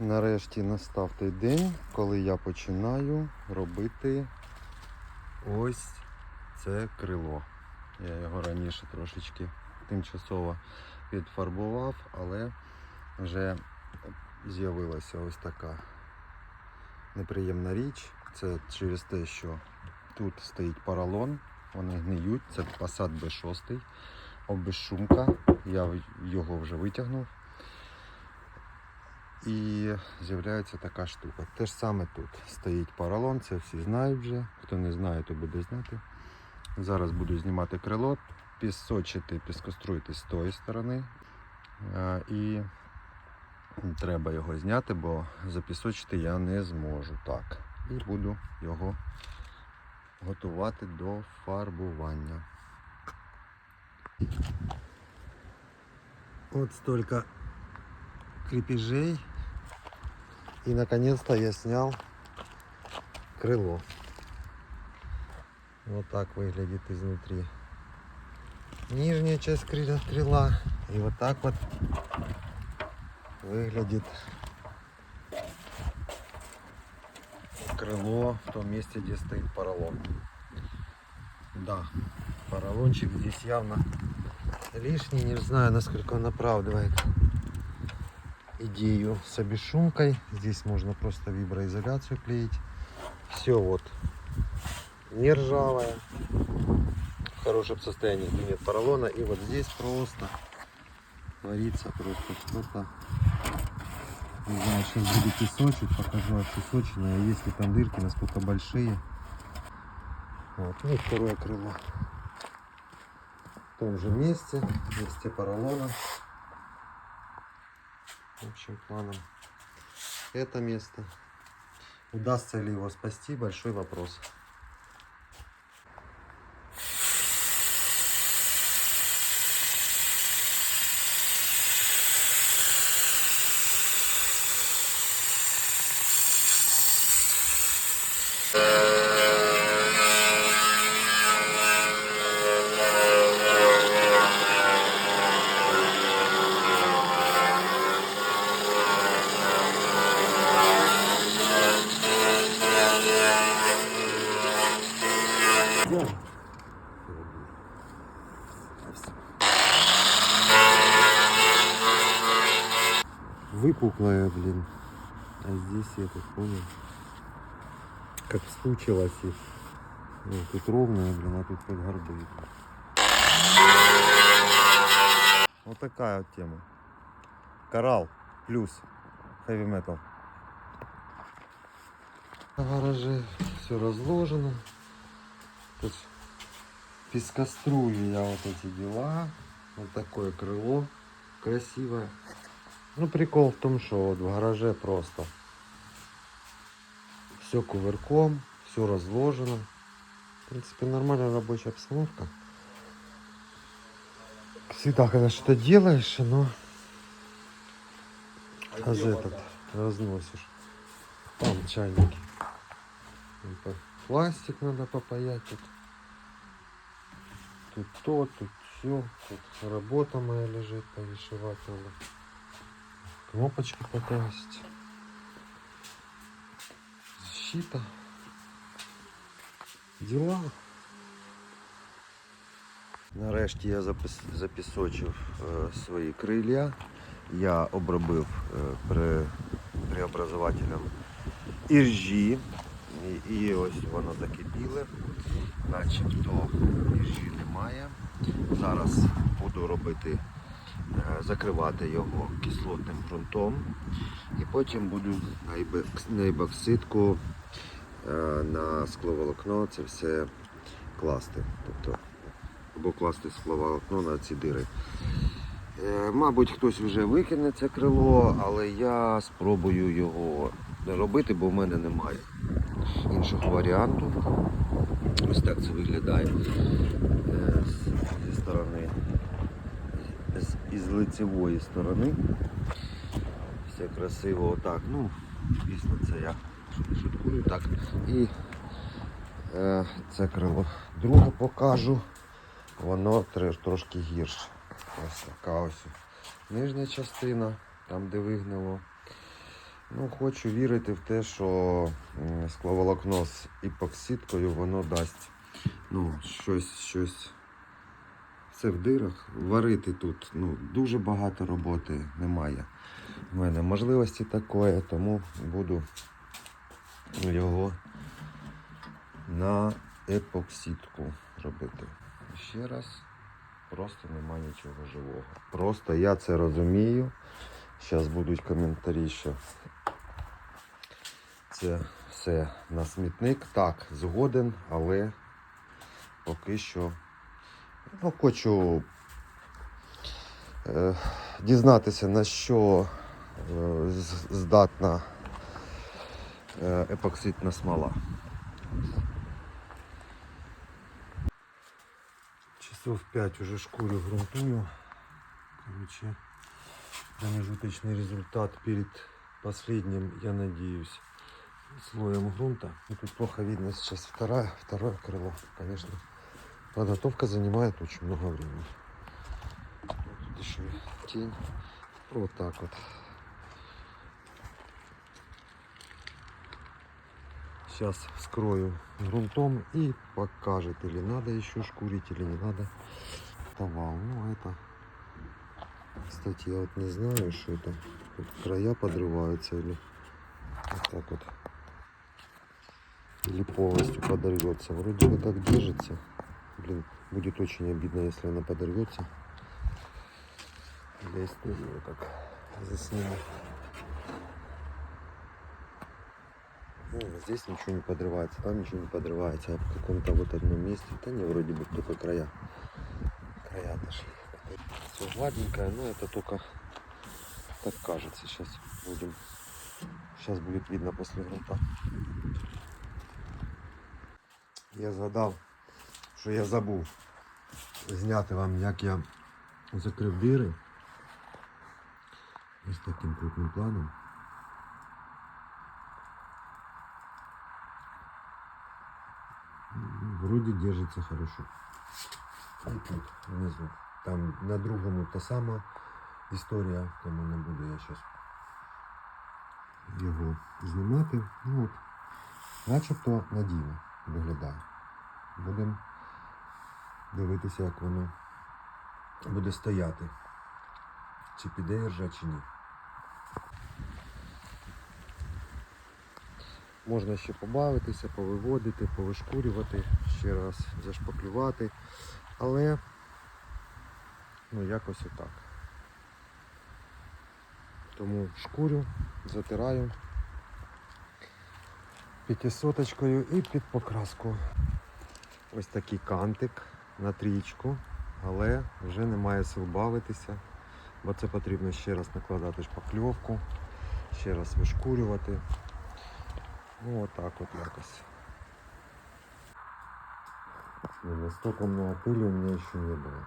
Нарешті настав той день, коли я починаю робити ось це крило. Я його раніше трошечки тимчасово підфарбував, але вже з'явилася ось така неприємна річ. Це через те, що тут стоїть поролон, вони гниють, це Passat B6, обезшумка, я його вже витягнув. І з'являється така штука. Те ж саме тут стоїть поролон, це всі знають вже. Хто не знає, то буде знати. Зараз буду знімати крило, пісочити, піскоструїти з тої сторони. Е, І треба його зняти, бо запісочити я не зможу. Так. І буду його готувати до фарбування. От столько крепежей. И наконец-то я снял крыло. Вот так выглядит изнутри. Нижняя часть крыла, крыла. И вот так вот выглядит крыло в том месте, где стоит поролон. Да, поролончик здесь явно лишний. Не знаю, насколько он оправдывает идею с обешумкой. Здесь можно просто виброизоляцию клеить. Все вот не ржавое. В хорошем состоянии нет поролона. И вот здесь просто творится просто что-то. Не знаю, сейчас буду песочить, покажу отпесоченное. Если там дырки, насколько большие. Вот. Ну второе крыло. В том же месте, месте поролона. Общим планом это место. Удастся ли его спасти, большой вопрос. Выпуклая, блин. А здесь я так понял. Как стучилось и ну, тут ровная, блин, а тут под горбы. Вот такая вот тема. Коралл плюс heavy metal. В гараже все разложено. Тут пескострую я вот эти дела. Вот такое крыло красивое. Ну, прикол в том, что вот в гараже просто все кувырком, все разложено. В принципе, нормальная рабочая обстановка. Всегда, когда что-то делаешь, но аж этот разносишь. Там чайники. Пластик надо попаять тут. Тут то, тут все. Тут работа моя лежит, повышивать надо. Кнопочки покрасить. Защита. Дела. Нарешті я запис, запісочив е, свої крилля. Я обробив е, при, преобразователем іржі. І, і ось воно таке біле. Начебто іржі немає. Зараз буду робити закривати його кислотним ґрунтом. І потім буду на ібекс- на е, скловолокно це все класти. Тобто, або класти скловолокно на ці дири. Е, Мабуть, хтось вже викине це крило, але я спробую його робити, бо в мене немає іншого варіанту. Ось так це виглядає е, з- зі сторони, з- із лицевої сторони. Все красиво отак. Ну, звісно, це я шуткую так. І е, це крило друге покажу. Воно трошки гірше. Ось така ось нижня частина, там де вигнило. Ну, хочу вірити в те, що скловолокно з епоксидкою воно дасть ну, щось, щось. Це в дирах. Варити тут ну, дуже багато роботи немає. У мене можливості такої, тому буду його на епоксидку робити. Ще раз, просто нема нічого живого. Просто я це розумію. Зараз будуть коментарі, що це все на смітник. Так, згоден, але поки що ну, хочу е, дізнатися, на що е, здатна е, епоксидна смола. Часов 5 уже шкурю грунтую. Короче, промежуточный результат перед последним, я надеюсь, слоем грунта. И тут плохо видно сейчас вторая, второе крыло. Конечно, подготовка занимает очень много времени. Тут еще тень. Вот так вот. Сейчас вскрою грунтом и покажет, или надо еще шкурить, или не надо. Овал. Ну, это кстати, я вот не знаю, что это. Тут края подрываются или вот так вот. Или полностью подорвется. Вроде бы как держится. Блин, будет очень обидно, если она подорвется. Для истории вот так засниму. Ну, здесь ничего не подрывается, там ничего не подрывается, а в каком-то вот одном месте, да не вроде бы только края. Края отошли. Все гладненькое, но это только так кажется. Сейчас будем. Сейчас будет видно после грунта. Я згадав, що я забув зняти вам, як я закрив дири. Ось таким крупним планом. М, Вроде держится хорошо. І тут внизу. Там на другому та сама історія, тому не буду я зараз його знімати. Ну, от, начебто надійно виглядає. Будемо дивитися, як воно буде стояти. Чи піде іржа, чи ні. Можна ще побавитися, повиводити, повишкурювати, ще раз зашпаклювати. Але ну якось отак. Тому шкурю, затираю п'ятисоточкою і під покраску. Ось такий кантик на трічку, але вже немає сил бавитися, бо це потрібно ще раз накладати шпакльовку, ще раз вишкурювати. Ну отак от якось. Настолько много пыли у меня еще не было.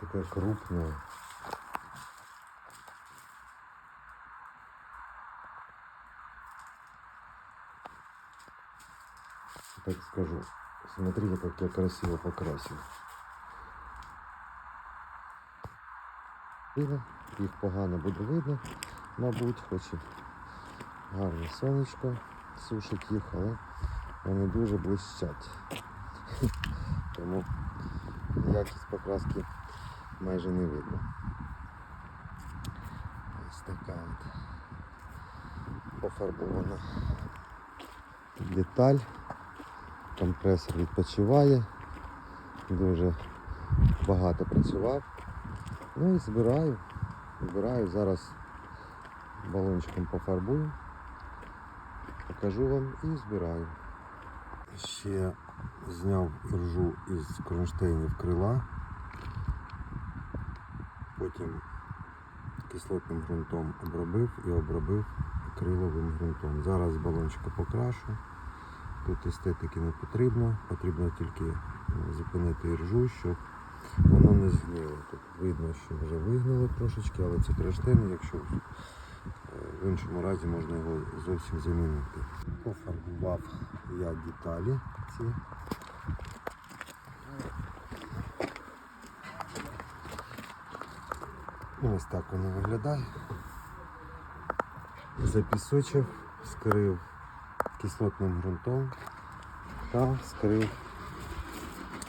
Такая крупная. Так скажу. Смотрите, как я красиво покрасил. Їх погано буде видно, мабуть, хоч і гарне сонечко сушить їх, але вони дуже блищать. Тому якість покраски майже не видно. Ось така от пофарбована деталь. Компресор відпочиває, дуже багато працював. Ну і збираю. Збираю зараз балончиком пофарбую. Покажу вам і збираю. Ще зняв іржу із кронштейнів крила. Потім кислотним ґрунтом обробив і обробив акриловим ґрунтом. Зараз балончика покрашу. Тут естетики не потрібно, потрібно тільки е, зупинити іржу, щоб воно не згнило. Тут видно, що вже вигнило трошечки, але це кронштейн, якщо е, в іншому разі можна його зовсім замінити. Пофарбував я деталі ці. Ось так воно виглядає. Запісочив, скрив кислотним ґрунтом та скрив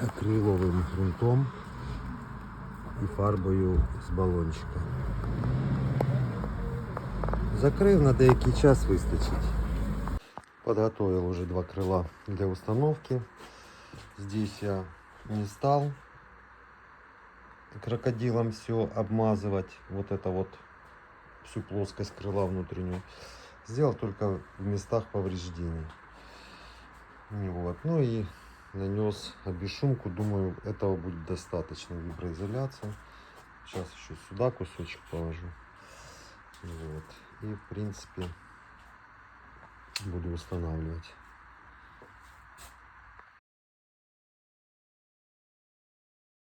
акриловим ґрунтом і фарбою з балончика. Закрив на деякий час вистачить. Подготовил уже два крыла для установки. Здесь я не стал крокодилом все обмазывать. Вот это вот всю плоскость крыла внутреннюю. Сделал только в местах повреждений. Вот. Ну и нанес обешумку. Думаю, этого будет достаточно виброизоляции. Сейчас еще сюда кусочек положу. Вот. И в принципе буду устанавливать.